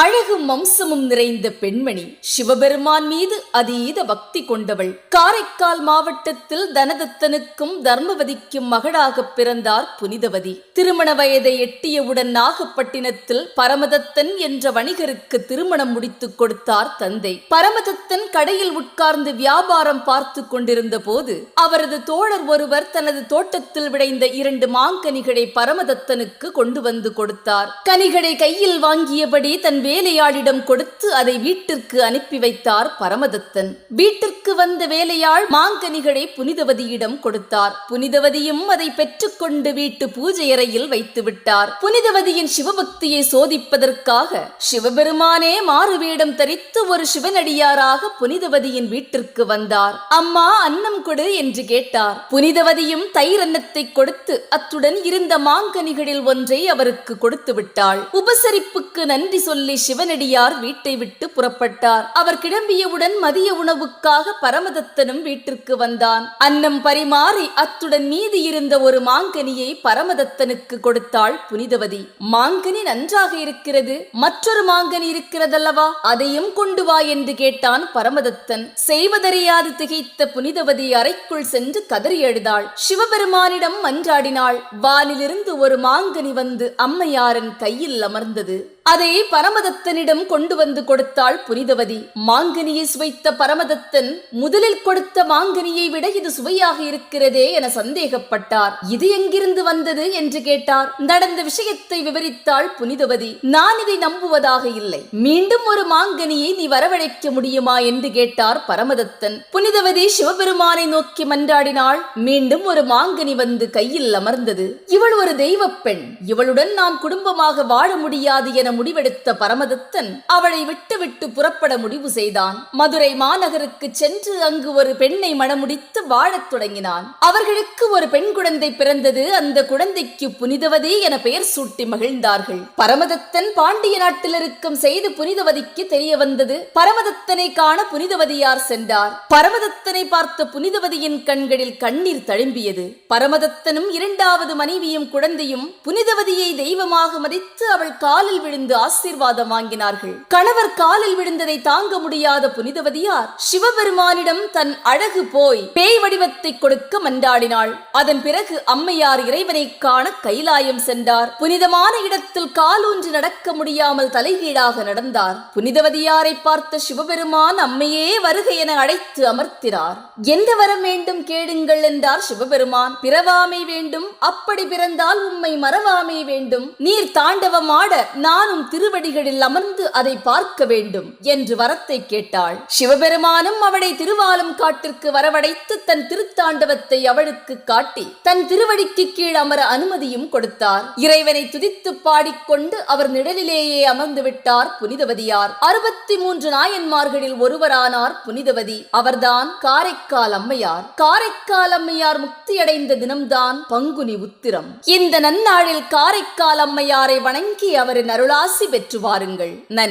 அழகும் வம்சமும் நிறைந்த பெண்மணி சிவபெருமான் மீது அதீத பக்தி கொண்டவள். காரைக்கால் மாவட்டத்தில் தனதத்தனுக்கும் தர்மவதிக்கும் மகளாகப் பிறந்தார் புனிதவதி. திருமண வயதை எட்டியவுடன் நாகப்பட்டினத்தில் பரமதத்தன் என்ற வணிகருக்கு திருமணம் முடித்துக் கொடுத்தார் தந்தை. பரமதத்தன் கடையில் உட்கார்ந்து வியாபாரம் பார்த்து கொண்டிருந்த போது அவரது தோழர் ஒருவர் தனது தோட்டத்தில் விளைந்த இரண்டு மாங்கனிகளை பரமதத்தனுக்கு கொண்டு வந்து கொடுத்தார். கனிகளை கையில் வாங்கியபடி தன் வேலையாளிடம் கொடுத்து அதை வீட்டிற்கு அனுப்பி வைத்தார் பரமதத்தன். வீட்டிற்கு வந்த வேலையாள் மாங்கனிகளை புனிதவதியிடம் கொடுத்தார். புனிதவதியும் அதை பெற்றுக்கொண்டு வீட்டு பூஜை அறையில் வைத்து விட்டார். புனிதவதியின் சிவபக்தியை சோதிப்பதற்காக சிவபெருமானே மாறுவேடம் தரித்து ஒரு சிவனடியாராக புனிதவதியின் வீட்டிற்கு வந்தார். அம்மா அன்னம் கொடு என்று கேட்டார். புனிதவதியும் தயிர் அன்னத்தை கொடுத்து அத்துடன் இருந்த மாங்கனிகளில் ஒன்றை அவருக்கு கொடுத்து விட்டாள். உபசரிப்புக்கு நன்றி சொல்லி சிவனடியார் வீட்டை விட்டு புறப்பட்டார். அவர் கிளம்பியவுடன் மதிய உணவுக்காக பரமதத்தனும் வீட்டிற்கு வந்தான். அன்னம் பரிமாறி அத்துடன் மீதி இருந்த ஒரு மாங்கனியை பரமதத்தனுக்கு கொடுத்தாள் புனிதவதி. மாங்கனி நன்றாக இருக்கிறது. மற்றொரு மாங்கனி இருக்கிறதல்லவா? அதையும் கொண்டு வா என்று கேட்டான் பரமதத்தன். செய்வதறியாது திகைத்த புனிதவதி அறைக்குள் சென்று கதறி எழுதாள். சிவபெருமானிடம் மன்றாடினாள். வானிலிருந்து ஒரு மாங்கனி வந்து அம்மையாரன் கையில் அமர்ந்தது. அதை பரமதத்தனிடம் கொண்டு வந்து கொடுத்தாள் புனிதவதி. மாங்கனியை சுவைத்த பரமதத்தன் முதலில் கொடுத்த மாங்கனியை விட இது சுவையாக இருக்கிறதே என சந்தேகப்பட்டார். இது எங்கிருந்து வந்தது என்று கேட்டார். நடந்த விஷயத்தை விவரித்தாள் புனிதவதி. நான் இதை நம்புவதாக இல்லை. மீண்டும் ஒரு மாங்கனியை நீ வரவழைக்க முடியுமா என்று கேட்டார் பரமதத்தன். புனிதவதி சிவபெருமானை நோக்கி மன்றாடினாள். மீண்டும் ஒரு மாங்கனி வந்து கையில் அமர்ந்தது. இவள் ஒரு தெய்வப் பெண். இவளுடன் நாம் குடும்பமாக வாழ முடியாது என முடிவெடுத்த பரமதத்தன் அவளை விட்டுவிட்டு புறப்பட முடிவு செய்தான். மதுரை மாநகருக்கு சென்று அங்கு ஒரு பெண்ணை மணமுடித்து வாழத் தொடங்கினான். அவர்களுக்கு ஒரு பெண் குழந்தை பிறந்தது அந்த குழந்தைக்கு புனிதவதி என பெயர் சூட்டி மகிழ்ந்தார்கள். பரமதத்தன் பாண்டிய நாட்டில் இருக்கும் செய்து புனிதவதிக்கு தெரிய வந்தது. பரமதத்தனை காண புனிதவதியார் சென்றார். பரமதத்தனை பார்த்த புனிதவதியின் கண்களில் கண்ணீர் தழும்பியது. பரமதத்தனும் இரண்டாவது மனைவியும் குழந்தையும் புனிதவதியை தெய்வமாக மதித்து அவள் காலில் விழுந்து ஆசீர்வாதம் வாங்கினார்கள். கணவர் காலில் விழுந்ததை தாங்க முடியாத புனிதவதியார் சிவபெருமானிடம் தன் அழகு போய் பேய் வடிவத்தை கொடுக்க மன்றாடினாள். அதன் பிறகு அம்மையார் இறைவனை காண கைலாயம் சென்றார். புனிதமான இடத்தில் காலூன்றி நடக்க முடியாமல் தலைகீழாக நடந்தார். புனிதவதியாரை பார்த்த சிவபெருமான் அம்மையே வருக என அழைத்து அமர்த்தினார். எந்த வரம் வேண்டும் கேளுங்கள் என்றார் சிவபெருமான். பிறவாமை வேண்டும் அப்படி பிறந்தால் உம்மை மறவாமை வேண்டும். நீர் தாண்டவமாட நான் நானும் திருவடிகளில் அமர்ந்து அதை பார்க்க வேண்டும் என்று வரத்தை கேட்டாள். சிவபெருமானும் அவளை திருவாலும் காட்டிற்கு வரவழைத்து தன் திருத்தாண்டவத்தை அவளுக்கு காட்டி தன் திருவடிக்கு கீழ் அமர அனுமதியும் கொடுத்தார். இறைவனை துதித்து பாடிக்கொண்டு அவர் நிழலிலேயே அமர்ந்து விட்டார் புனிதவதியார். அறுபத்தி மூன்று நாயன்மார்களில் ஒருவரானார் புனிதவதி. அவர்தான் காரைக்கால் அம்மையார். காரைக்கால் அம்மையார் முக்தியடைந்த தினம்தான் பங்குனி உத்திரம். இந்த நன்னாளில் காரைக்கால் அம்மையாரை வணங்கி அவரின் ஆசி பெற்று வாருங்கள். நன்றி.